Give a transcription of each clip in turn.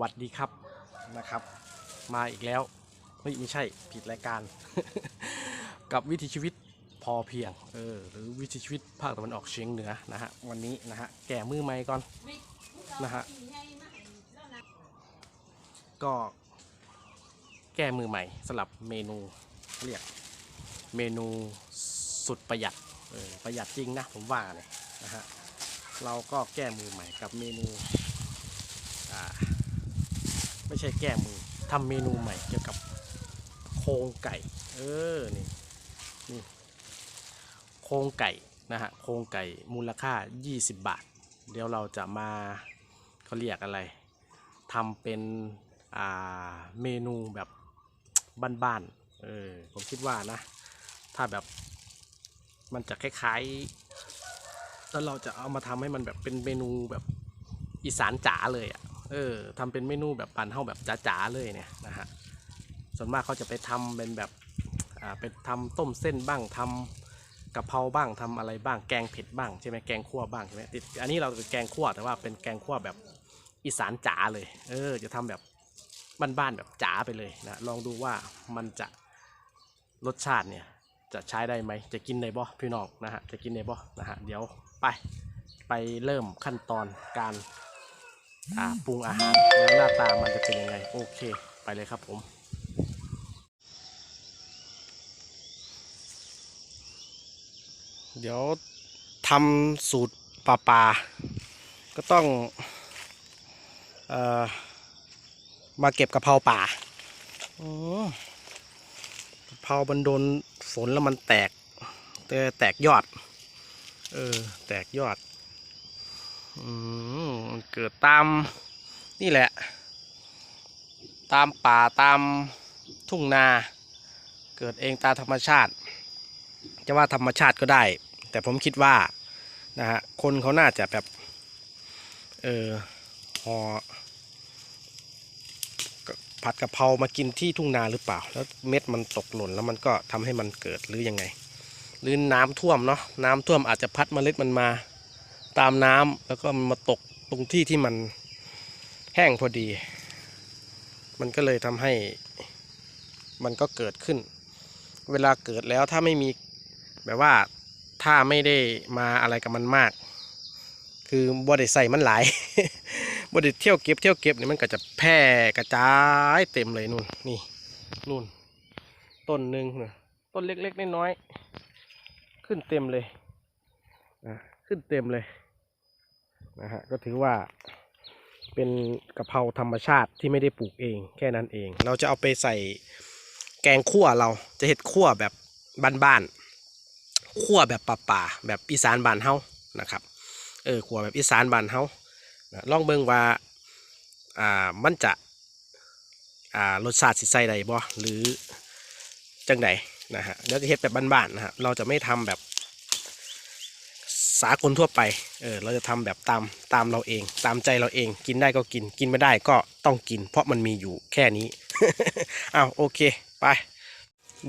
วัสดีครับนะครับ มาอีกแล้วเฮ้ยไม่ใช่ผิดรายการ กับวิถีชีวิตพอเพียงเออหรือวิถีชีวิตภาคตะวันออกเฉียงเหนือนะฮะวันนี้นะฮะแก่มือไม้ก่อนนะฮะก็แก้มือใหม่สำหรับเมนูเรียกเมนูสุดประหยัดเออประหยัดจริงนะผมว่าเนี่ยนะฮะเราก็แก้มือใหม่กับเมนูอ่า ไม่ใช่แก้มือทำเมนูใหม่เกี่ยวกับโครงไก่ เออ นี่ นี่ โครงไก่นะฮะ โครงไก่มูลค่า 20 บาท เดี๋ยวเราจะมาเขาเรียกอะไรทำเป็นอ่าเมนูแบบบ้านๆ เออ ผมคิดว่านะ ถ้าแบบมันจะคล้ายๆแล้วเราจะเอามาทำให้มันแบบเป็นเมนูแบบอีสานจ๋าเลยอะ เออทำเป็นเมนูแบบปันเท่าแบบจ๋าๆเลยเนี่ยนะฮะส่วนมากเขาจะไปทำเป็นแบบอ่าเป็นทำต้มเส้นบ้างทำกะเพราบ้างทำอะไรบ้างแกงเผ็ดบ้างใช่ไหมแกงคั่วบ้างใช่ไหมติดอันนี้เราเป็นแกงคั่วแต่ว่าเป็นแกงคั่วแบบอีสานจ๋าเลย เออ จะทำแบบบ้านๆแบบจ๋าไปเลยนะลองดูว่ามันจะรสชาติเนี่ยจะใช้ได้ไหมจะกินได้บ่พี่น้องนะฮะจะกินได้บ่นะฮะเดี๋ยวไปไปเริ่มขั้นตอนการ ปรุงอาหารแล้วหน้าตามันจะเป็นยังไง โอเค ไปเลยครับผมเดี๋ยวทำสูตรปลาปลาก็ต้องเอ่อมาเก็บกะเพราป่าอกะเพรามันโดนฝนแล้วมันแตกแต่แตกยอด เออ แตกยอด เกิดตามนี่แหละ ตามป่าตามทุ่งนา เกิดเองตามธรรมชาติ จะว่าธรรมชาติก็ได้ แต่ผมคิดว่านะฮะคนเขาน่าจะแบบเออห่อผัดกะเพรามากินที่ทุ่งนาหรือเปล่า แล้วเม็ดมันตกหล่นแล้วมันก็ทำให้มันเกิดหรือยังไง หรือน้ำท่วมเนาะน้ำท่วมอาจจะพัดเมล็ดมันมา ตามน้ำแล้วก็มันมาตกตรงที่ที่มันแห้งพอดี มันก็เลยทำให้มันก็เกิดขึ้น เวลาเกิดแล้วถ้าไม่มีแบบว่าถ้าไม่ได้มาอะไรกับมันมาก คือบ่ได้ใส่มันหลายบ่ได้เที่ยวเก็บเที่ยวเก็บนี่มันก็จะแพร่กระจายเต็มเลยนู่นนี่นู่นต้นหนึ่งนะต้นเล็กๆน้อยๆขึ้นเต็มเลยนะขึ้นเต็มเลย นะฮะก็ถือว่าเป็นกะเพราธรรมชาติที่ไม่ได้ปลูกเองแค่นั้นเอง เราจะเอาไปใส่แกงคั่วเราจะเห็ดคั่วแบบบ้านๆคั่วแบบป่าๆแบบอีสานบ้านเฮานะครับเออขั่วแบบอีสานบ้านเฮาลองเบิ่งว่าอ่ามันจะอ่ารสชาติสิใส่ใดบ่หรือจังใดนะฮะเดี๋ยวจะเฮ็ดแบบบ้านๆนะฮะเราจะไม่ทำแบบ สากลทั่วไป เออ เราจะทำแบบตามตามเราเอง ตามใจเราเอง กินได้ก็กิน กินไม่ได้ก็ต้องกิน เพราะมันมีอยู่แค่นี้ อ้าวโอเค ไป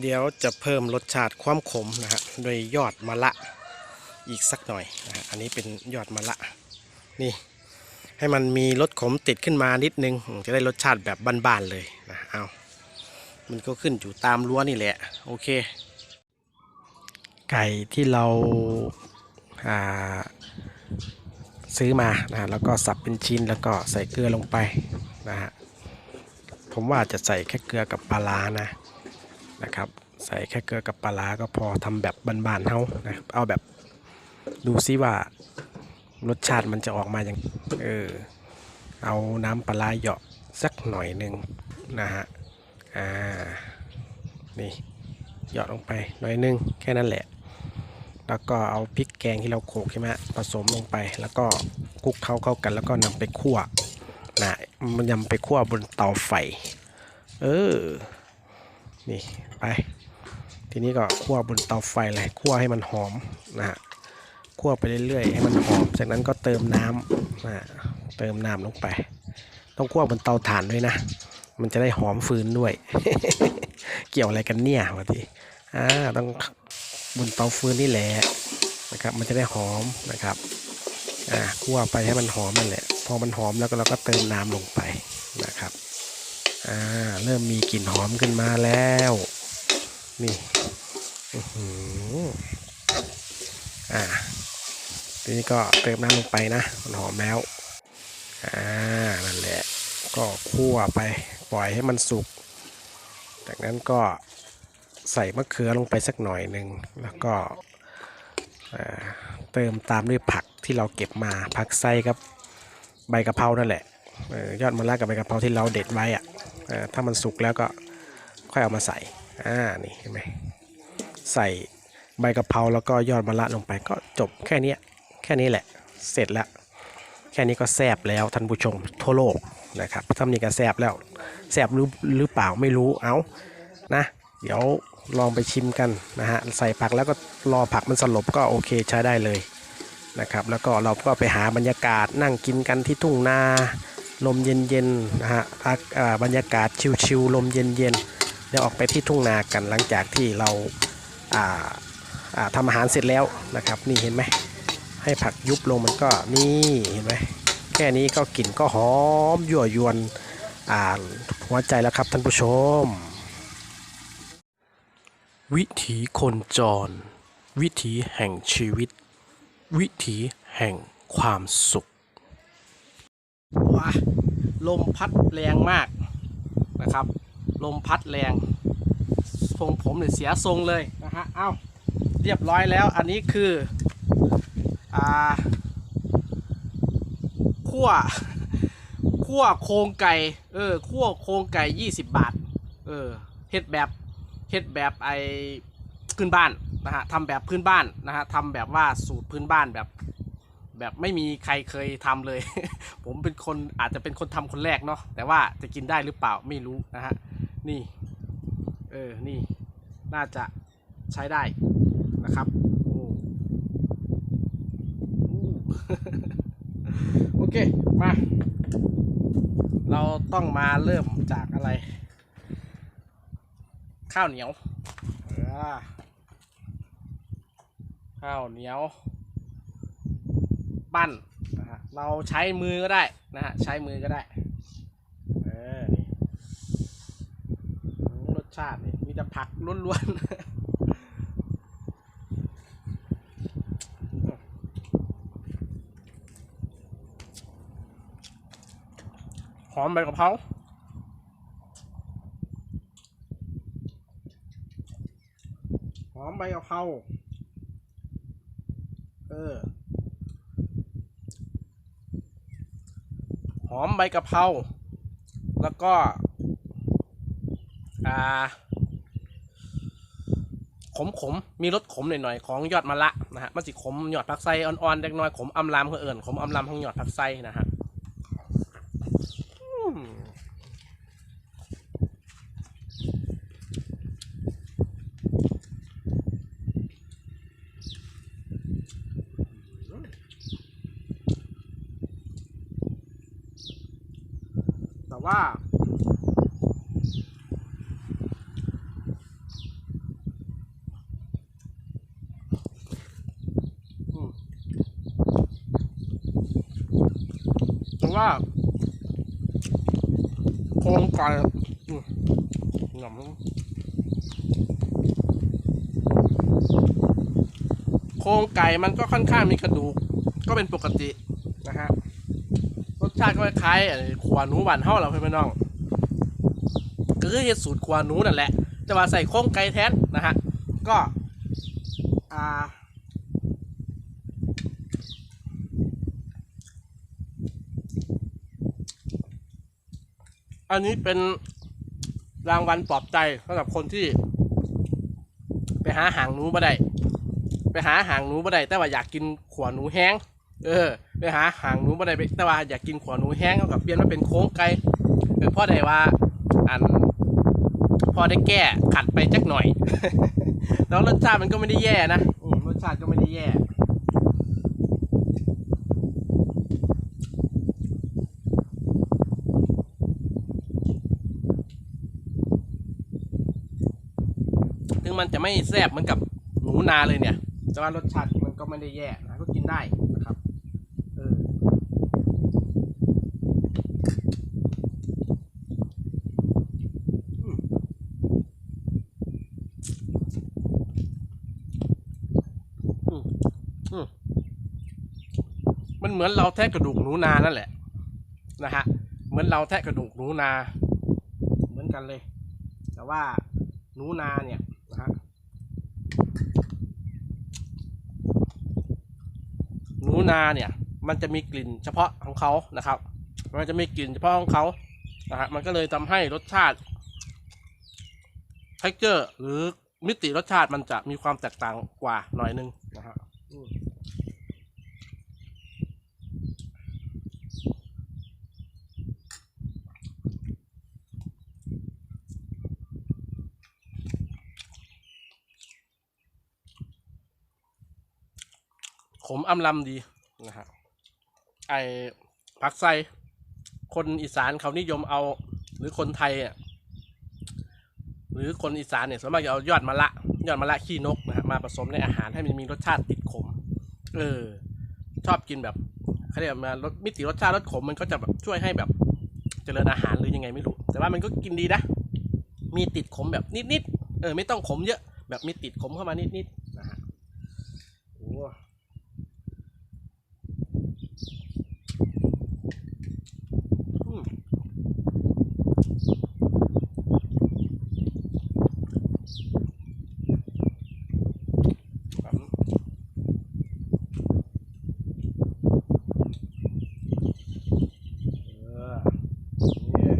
เดี๋ยวจะเพิ่มรสชาติความขมนะฮะ โดยยอดมะละอีกสักหน่อยนะฮะอันนี้เป็นยอดมะละ นี่ ให้มันมีรสขมติดขึ้นมานิดนึง จะได้รสชาติแบบบ้านๆเลยนะเอามันก็ขึ้นอยู่ตามรั้วนี่แหละ โอเค ไก่ที่เรา ซื้อมานะแล้วก็สับเป็นชิ้นแล้วก็ใส่เกลือลงไปนะฮะผมว่าจะใส่แค่เกลือกับปลาร้านะนะครับ ใส่แค่เกลือกับปลาร้าก็พอทำแบบบานๆเฮานะเอาแบบดูซิว่ารสชาติมันจะออกมาอย่างเออเอาน้ำปลาร้าเหยาะสักหน่อยหนึ่งนะฮะอ่านี่เหยาะลงไปหน่อยหนึงแค่นั้นแหละ แล้วก็เอาพริกแกงที่เราโขลกใช่ไหมผสมลงไป แล้วก็คลุกเข้าเข้ากัน แล้วก็นำไปคั่วนะมันยำไปคั่วบนเตาไฟ เออ นี่ไป ทีนี้ก็คั่วบนเตาไฟเลยคั่วให้มันหอมนะฮะคั่วไปเรื่อยๆให้มันหอม จากนั้นก็เติมน้ำนะเติมน้ำลงไป ต้องคั่วบนเตาถ่านด้วยนะ มันจะได้หอมฟืนด้วย เกี่ยวอะไรกันเนี่ยวะทีอ่าต้อง บนเตาฟืนนี่แหละนะครับ มันจะได้หอมนะครับอ่าคั่วไปให้มันหอมนั่นแหละ พอมันหอมแล้วก็เราก็เติมน้ำลงไปนะครับอ่าเริ่มมีกลิ่นหอมขึ้นมาแล้ว นี่อือหืออ่าทีนี้ก็เติมน้ำลงไปนะมันหอมแล้วอ่านั่นแหละ ก็คั่วไปปล่อยให้มันสุก จากนั้นก็ ใส่มะเขือลงไปสักหน่อยหนึ่งแล้วก็เติมตามด้วยผักที่เราเก็บมาผักไส้กับใบกะเพรานั่นแหละยอดมะระกับใบกะเพราที่เราเด็ดไว้อะถ้ามันสุกแล้วก็ค่อยเอามาใส่อ่านี่เห็นไหมใส่ใบกะเพราแล้วก็ยอดมะระลงไปก็จบแค่นี้แค่นี้แหละเสร็จแล้วแค่นี้ก็แซบแล้วท่านผู้ชมทั่วโลกนะครับทำนี่ก็แซบแล้วแซบหรือหรือเปล่าไม่รู้เอานะ เดี๋ยว ลองไปชิมกันนะฮะใส่ผักแล้วก็รอผักมันสลบก็โอเคใช้ได้เลยนะครับแล้วก็เราก็ไปหาบรรยากาศนั่งกินกันที่ทุ่งนาลมเย็นๆนะฮะบรรยากาศชิลๆลมเย็นๆเดี๋ยวออกไปที่ทุ่งนากันหลังจากที่เราอ่าอาทำอาหารเสร็จแล้วนะครับนี่เห็นไหมให้ผักยุบลงมันก็นี่เห็นไหมแค่นี้ก็กลิ่นก็หอมยั่วยวนหัวใจแล้วครับท่านผู้ชม วิถีคนจร วิถีแห่งชีวิต วิถีแห่งความสุขว้าลมพัดแรงมากนะครับ ลมพัดแรงทรงผมเนี่ยเสียทรงเลยนะฮะเอ้าเรียบร้อยแล้วอันนี้คืออ่าขั้วขั้วโครงไก่เออขั้วโครงไก่ยี่สิบบาท เออเฮ็ดแบบ เฮ็ดแบบไอพื้นบ้านนะฮะทำแบบพื้นบ้านนะฮะทำแบบว่าสูตรพื้นบ้านแบบแบบไม่มีใครเคยทำเลย ผมเป็นคนอาจจะเป็นคนทำคนแรกเนาะแต่ว่าจะกินได้หรือเปล่าไม่รู้นะฮะนี่เออนี่น่าจะใช้ได้นะครับโอ้โอเคมา เราต้องมาเริ่มจากอะไร ข้าวเหนียวอ่าข้าวเหนียวปั้นนะฮะเราใช้มือก็ได้นะฮะใช้มือก็ได้เออนี่อืมรสชาตินี่มีแต่ผักล้วนๆหอมใบกะเพราหอม ใบกะเพราเออหอมใบกะเพราแล้วก็ อ่า ขมขมมีรสขมหน่อยๆของยอดมะละนะฮะมันสิขมยอดผักไส้อ่อนๆเล็กน้อยขมอำลำเขาเอิ่นขมอำลำของยอดผักไส้นะฮะ ว่าอืมแต่ว่าโครงไก่อืมหนำโครงไก่มันก็ค่อนข้างมีกระดูก ก็เป็นปกตินะฮะ ชาติก็คล้ายขวานูบ้านเฮาเราเพื่อนพี่น้องก็คือเฮ็ดสูตรขวานูนั่นแหละ แต่ว่าใส่โครงไก่แทนนะฮะก็อ่าอันนี้เป็นรางวัลปลอบใจสำหรับคนที่ ไปหาหางหนูมาได้ ไปหาหางหนูมาได้แต่ว่าอยากกินขวานูแห้ง เออไปหาหางหนูมาได้แต่ว่าอยากกินขวาหนูแห้งเอากับเปลี่ยนมาเป็นโค้งไก่เออพ่อได้ว่าอันพอได้แก้ขัดไปจักหน่อย แล้วรสชาติมันก็ไม่ได้แย่นะอืมรสชาติก็ไม่ได้แย่ ถึงมันจะไม่แซ่บเหมือนกับหนูนาเลยเนี่ย แต่ว่ารสชาติมันก็ไม่ได้แย่นะก็กินได้นะครับ เออ อืมอืม มันเหมือนเราแทะกระดูกหนูนานั่นแหละนะฮะเหมือนเราแทะกระดูกหนูนา เหมือนกันเลย แต่ว่าหนูนาเนี่ยนะฮะหนูนาเนี่ยมันจะมีกลิ่นเฉพาะของเขานะครับ มันจะมีกลิ่นเฉพาะของเขานะฮะมันก็เลยทำให้รสชาติ texture หรือมิติรสชาติมันจะมีความแตกต่างกว่าหน่อยนึงนะฮะอืม ขมอำลำดีนะฮะไอผักไซคนอีสานเขานิยมเอา หรือคนไทยอะหรือคนอีสานเนี่ยส่วนมากจะเอายอดมะละ ยอดมะละขี้นกนะฮะมาผสมในอาหารให้มันมีรสชาติติดขม เออ ชอบกินแบบเขาเรียกมารสมิติรสชาติรสขมมันก็จะแบบช่วยให้แบบเจริญอาหารหรือยังไงไม่รู้ แต่ว่ามันก็กินดีนะ มีติดขมแบบนิดๆเออ ไม่ต้องขมเยอะ แบบมีติดขมเข้ามานิดๆนะฮะโอ้อืม ครับเออนี่กิ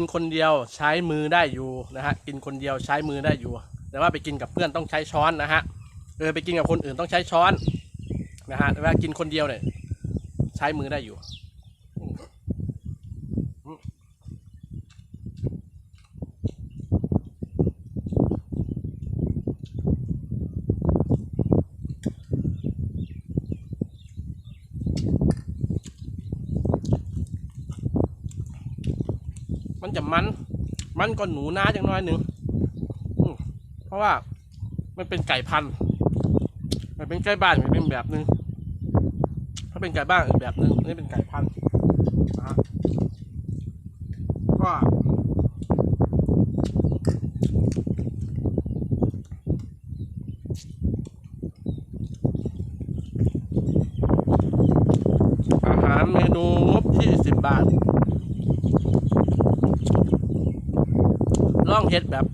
นคนเดียวใช้มือได้อยู่นะฮะกินคนเดียวใช้มือได้อยู่ แต่ว่าไปกินกับเพื่อนต้องใช้ช้อนนะฮะเออไปกินกับคนอื่นต้องใช้ช้อนนะฮะแต่ว่ากินคนเดียวเนี่ยใช้มือได้อยู่อืมอืมมัน จะมัน มันก็หนูนาอย่างน้อยหนึ่งเพราะว่ามันเป็นไก่พันธุ์มันเป็นไก่บ้านมันเป็นแบบหนึ่งถ้าเป็นไก่บ้านอีกแบบหนึ่งนนี่เป็นไก่พันธุ์นะฮะก็อาหารเมนูงบที่สิบบาท ล่ องเฮ็ดแบบ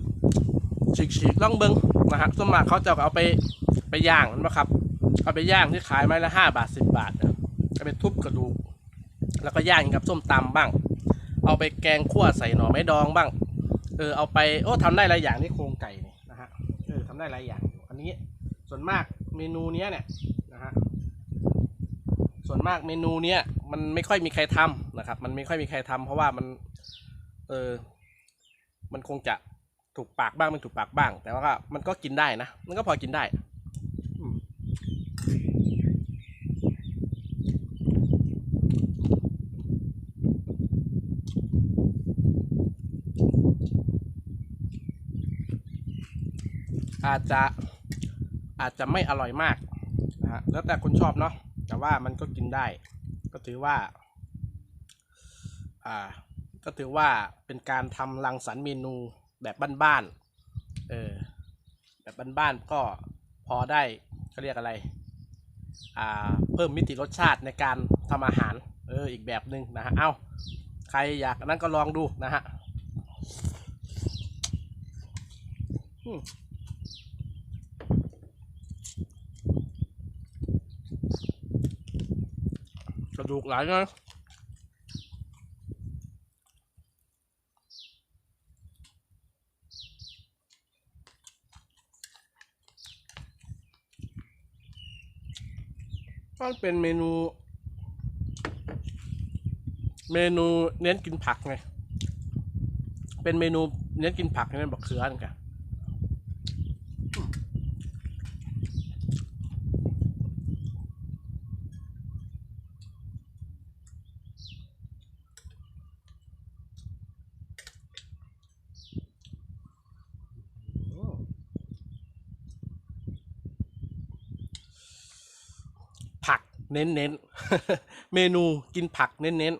ฉีกๆล่องเบิงนะฮะส่วนมากเขาจะเอาไปไปย่างนะครับ เอาไปย่างที่ขายไม้ละห้าบาทสิบบาทนะเอาไปทุบกระดูก แล้วก็ย่างกับส้มตำบ้าง เอาไปแกงขั่วใส่หน่อไม้ดองบ้าง เออเอาไปโอ้ทำได้หลายอย่างที่โครงไก่นี่นะฮะ เออทำได้หลายอย่างอันนี้ส่วนมากเมนูเนี้ยเนี่ยนะฮะ ส่วนมากเมนูเนี้ยมันไม่ค่อยมีใครทำนะครับ มันไม่ค่อยมีใครทำเพราะว่ามัน เออ มันคงจะถูกปากบ้างไม่ถูกปากบ้าง แต่ว่ามันก็กินได้นะ มันก็พอกินได้อืมอาจจะอาจจะไม่อร่อยมากนะฮะแล้วแต่คนชอบเนาะแต่ว่ามันก็กินได้ ก็ถือว่า อ่า ก็ถือว่าเป็นการทำรังสรรค์เมนูแบบบ้านๆ เออ แบบบ้านๆ ก็พอได้เขาเรียกอะไร อ่า เพิ่มมิติรสชาติในการทำอาหาร เออ อีกแบบหนึ่งนะฮะ เอ้า ใครอยากนั้นก็ลองดูนะฮะกระดูกหลายนะ มันเป็นเมนู เมนูเน้นกินผักไง เป็นเมนูเน้นกินผักนั่นบอกเขือนั่นกัน เน้นเน้นเมนูกินผักเน้นเน้น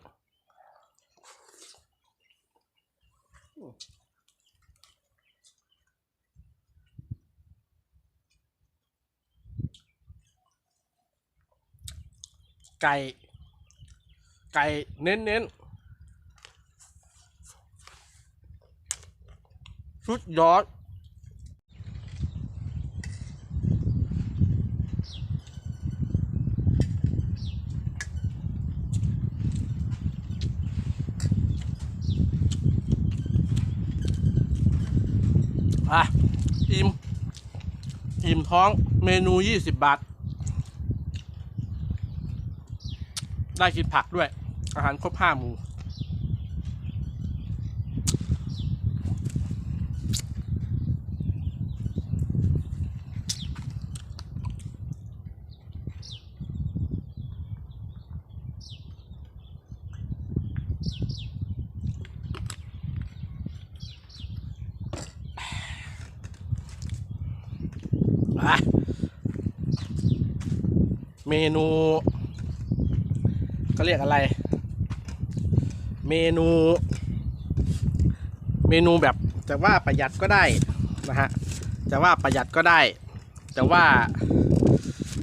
ไก่ ไก่เน้นเน้นชุดยอด อะอิ่มอิ่มท้องเมนู20บาท ได้กินผักด้วย อาหารครบห้าหมู่ อะ เมนูก็เรียกอะไร เมนู เมนูแบบจะว่าประหยัดก็ได้นะฮะจะว่าประหยัดก็ได้จะว่า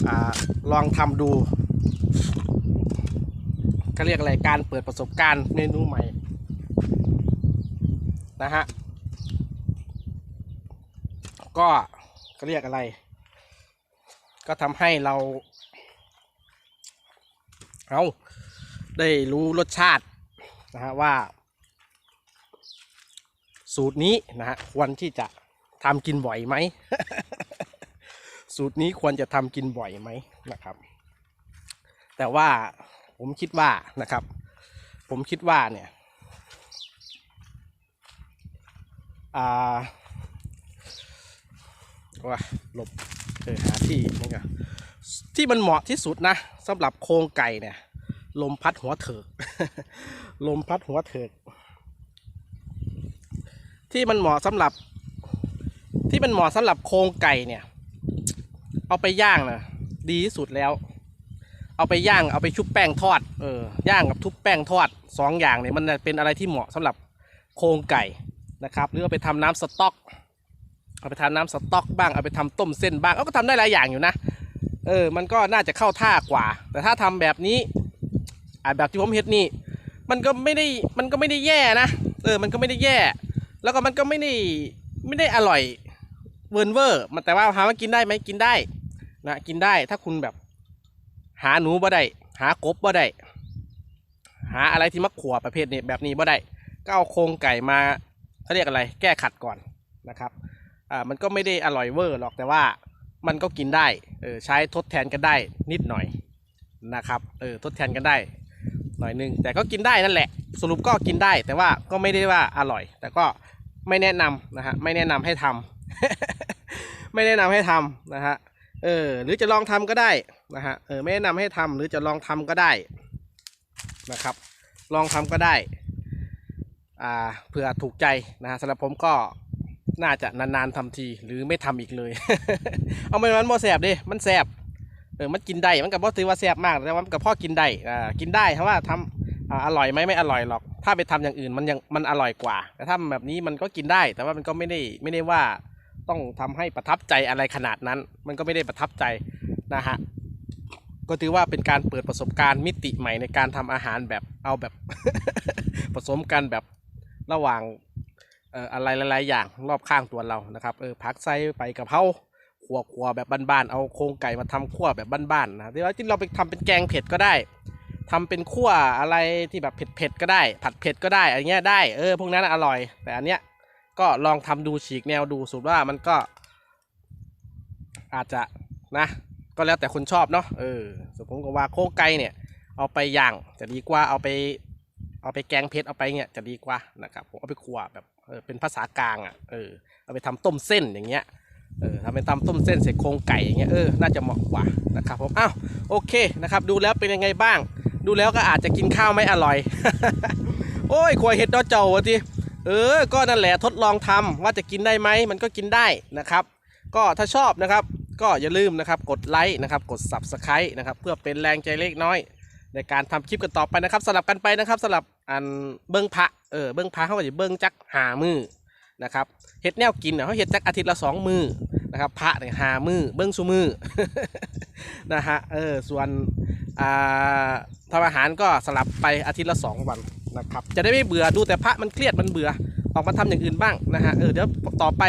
อาลองทำดูก็เรียกอะไรการเปิดประสบการณ์เมนูใหม่นะฮะก็ก็เรียกอะไร ก็ทำให้เรา เอาได้รู้รสชาตินะฮะว่า สูตรนี้นะฮะควรที่จะทำกินบ่อยไหม สูตรนี้ควรจะทำกินบ่อยไหมนะครับ แต่ว่าผมคิดว่านะครับ ผมคิดว่าเนี่ยอ่าว่าหลบเออหาที่นี่ก็ ที่มันเหมาะที่สุดนะสำหรับโครงไก่เนี่ย ลมพัดหัวเถิกลมพัดหัวเถิกที่มันเหมาะสำหรับ ที่มันเหมาะสำหรับโครงไก่เนี่ย เอาไปย่างนะดีที่สุดแล้ว เอาไปย่างเอาไปชุบแป้งทอดเออย่างกับทุบแป้งทอดสองอย่างเนี่ยมันเป็นอะไรที่เหมาะสำหรับโครงไก่นะครับ หรือเอาไปทำน้ำสต๊อกเอาไปทำน้ำสต๊อกบ้างเอาไปทำต้มเส้นบ้างเอาก็ทำได้หลายอย่างอยู่นะ เออ มันก็น่าจะเข้าท่ากว่า แต่ถ้าทำแบบนี้อแบบที่ผมเฮ็ดนี่ มันก็ไม่ได้ มันก็ไม่ได้แย่นะ เออ มันก็ไม่ได้แย่ แล้วก็มันก็ไม่ได้ ไม่ได้อร่อยเวิร์นเวอร์ มันแต่ว่าถามว่ากินได้ไหมกินได้ นะ กินได้ ถ้าคุณแบบ หาหนูบ่ได้ หากบบ่ได้ หาอะไรที่มักขวประเภทนี้แบบนี้บ่ได้ ก็เอาโครงไก่มาเขาเรียกอะไร แก้ขัดก่อนนะครับ อ่า มันก็ไม่ได้อร่อยเวอร์หรอก แต่ว่า มันก็กินได้เออใช้ทดแทนกันได้นิดหน่อยนะครับเออทดแทนกันได้หน่อยนึงแต่ก็กินได้นั่นแหละ สรุปก็กินได้แต่ว่าก็ไม่ได้ว่าอร่อย แต่ก็ไม่แนะนำนะฮะไม่แนะนำให้ทำไม่แนะนำให้ทำนะฮะเออหรือจะลองทำก็ได้นะฮะเออไม่แนะนำให้ทำหรือจะลองทำก็ได้นะครับ ลองทำก็ได้อ่าเผื่อถูกใจนะฮะสำหรับผมก็ น่าจะนานๆทำทีหรือไม่ทำอีกเลย เอาไปมันโมแสบดิมันแสบเออมันกินได้มันกับพ่ถือว่าแซ่บมากแต่ว่ามันกับพ่อกินได้อ่ากินได้เพราะว่าทำอ่าอร่อยไหมไม่อร่อยหรอก ถ้าไปทำอย่างอื่นมันยังมันอร่อยกว่า แต่ถ้าแบบนี้มันก็กินได้ แต่ว่ามันก็ไม่ได้ไม่ได้ว่าต้องทำให้ประทับใจอะไรขนาดนั้น มันก็ไม่ได้ประทับใจนะฮะก็ถือว่าเป็นการเปิดประสบการณ์มิติใหม่ในการทำอาหารแบบเอาแบบ ผสมกันแบบระหว่าง อะไรหลายๆอย่างรอบข้างตัวเรานะครับเออผักใส่ไปกะเพราขัวขัวแบบบ้านๆเอาโครงไก่มาทำขั่วแบบบ้านๆนะที่ว่าที่เราไปทำเป็นแกงเผ็ดก็ได้ทำเป็นขั่วอะไรที่แบบเผ็ดๆก็ได้ ผัดเผ็ดก็ได้อะไรเงี้ยได้เออพวกนั้นอร่อย แต่อันเนี้ยก็ลองทำดูฉีกแนวดูสูตรว่ามันก็ อาจจะนะ ก็แล้วแต่คนชอบเนาะเออสมมติว่าโครงไก่เนี่ย เอาไปย่างจะดีกว่าเอาไป เอาไปแกงเผ็ดเอาไปเนี่ยจะดีกว่านะครับผมเอาไปขั่วแบบเออเป็นภาษากลางอะเออเอาไปทำต้มเส้นอย่างเงี้ยเออทำเป็นตำต้มเส้นใส่โครงไก่อย่างเงี้ยเออน่าจะเหมาะกว่านะครับผมอ้าวโอเคนะครับ ดูแล้วเป็นยังไงบ้าง ดูแล้วก็อาจจะกินข้าวไม่อร่อย โอ้ยควายเห็ดดอเจ้าวะทีเออ ก็นั่นแหละทดลองทำว่าจะกินได้ไหมมันก็กินได้นะครับ ก็ถ้าชอบนะครับ ก็อย่าลืมนะครับกดไลค์นะครับ กด subscribe นะครับ เพื่อเป็นแรงใจเล็กน้อย ในการทำคลิปกันต่อไปนะครับสลับกันไปนะครับสลับอันเบิ้งพระเออเบิ้งพระเขาก็จะเบิ้งจักหามือนะครับเห็ดแนวกินเนี่ยเขาเห็ดจักอาทิตย์ละสองมือนะครับพระเนี่ยหามือเบิ้งซูมือนะฮะเออส่วนอ่าทำอาหารก็สลับไปอาทิตย์ละสองวันนะครับจะได้ไม่เบื่อดูแต่พระมันเครียดมันเบื่อออกมาทำอย่างอื่นบ้างนะฮะเออเดี๋ยวต่อไป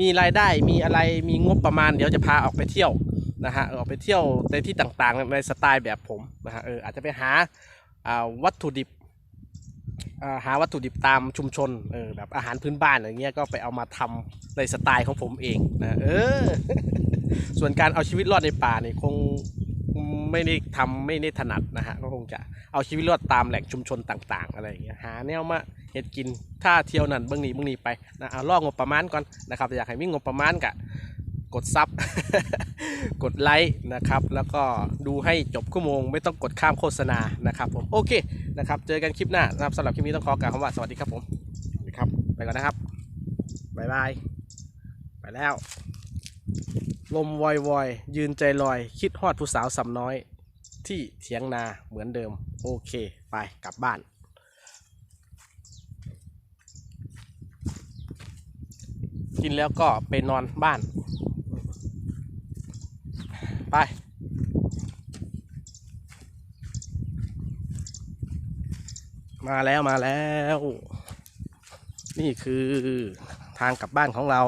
มีรายได้มีอะไรมีงบประมาณ เดี๋ยวจะพาออกไปเที่ยว นะฮะเออกไปเที่ยวในที่ต่างๆ ในสไตล์แบบผมนะฮะเอออาจจะไปหาวัตถุดิบหาวัตถุดิบตามชุมชนเออแบบอาหารพื้นบ้านอย่างเงี้ยก็ไปเอามาทำในสไตล์ของผมเองนะเออ ส่วนการเอาชีวิตรอดในป่าเนี่ยคงไม่ได้ทำไม่ได้ถนัดนะฮะก็คงจะเอาชีวิตรอดตามแหล่งชุมชนต่าง ๆ อะไรอย่างเงี้ยหาแนวมาเห็ดกินถ้าเที่ยวนั่นเบื้องนี้เบื้องนี้ไปนะเอาล่อกงบประมาณก่อนนะครับอยากให้มีงบประมาณกะ กดซับ กดไลค์นะครับ แล้วก็ดูให้จบชั่วโมง ไม่ต้องกดข้ามโฆษณานะครับผม โอเคนะครับ เจอกันคลิปหน้านะครับสำหรับคลิปนี้ต้องขอกล่าวคำว่าสวัสดีครับผมสวัสดีครับ ไปก่อนนะครับบ๊ายบาย ไปแล้ว ลมวอยวอยยืนใจลอย คิดฮอดผู้สาวสำน้อย ที่เถียงนาเหมือนเดิม โอเค ไปกลับบ้านกินแล้วก็ไปนอนบ้าน ไปมาแล้วมาแล้ว นี่คือทางกลับบ้านของเรา